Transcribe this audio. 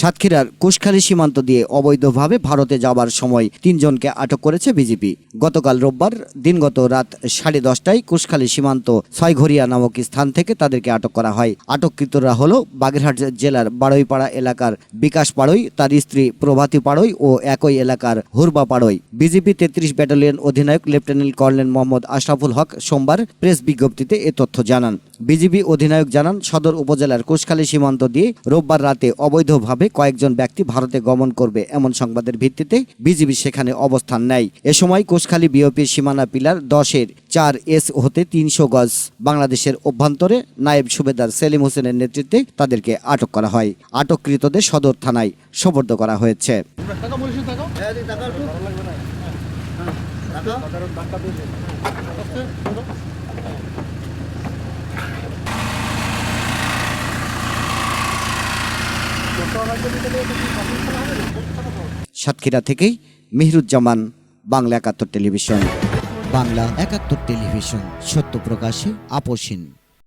সাতক্ষীরার কুশখালী সীমান্ত দিয়ে অবৈধভাবে ভারতে যাবার সময় তিনজনকে আটক করেছে বিজেপি। গতকাল রোববার দিনগত রাত সাড়ে দশটায় কুশখালী সীমান্ত ছয়ঘরিয়া নামক স্থান থেকে তাদেরকে আটক করা হয়। আটককৃতরা হল বাগেরহাট জেলার বাড়ইপাড়া এলাকার বিকাশ পাড়ই, তার স্ত্রী প্রভাতী পাড়ই ও একই এলাকার হুরবা পাড়ই। বিজেপি তেত্রিশ ব্যাটালিয়ন অধিনায়ক লেফটেন্যান্ট কর্নেল মোহাম্মদ আশরাফুল হক সোমবার প্রেস বিজ্ঞপ্তিতে এ তথ্য জানান। বিজিবি অধিনায়ক জানান, সদর উপজেলার কুশখালী সীমান্ত দিয়ে রোববার রাতে অবৈধভাবে কয়েকজন ব্যক্তি ভারতে গমন করবে এমন সংবাদের ভিত্তিতে বিজিবি সেখানে অবস্থান নেয়। এ সময় কুশখালী বিওপির সীমানা পিলার দশের চার এস হতে তিনশো গজ। বাংলাদেশের অভ্যন্তরে নায়েব সুবেদার সেলিম হোসেনের নেতৃত্বে তাদেরকে আটক করা হয়। আটককৃতদের সদর থানায় সোপর্দ করা হয়েছে। সাতক্ষীরা থেকেই মেহরুজ্জামান বাংলা একাত্তর টেলিভিশন। বাংলা একাত্তর টেলিভিশন সত্য প্রকাশে আপোষহীন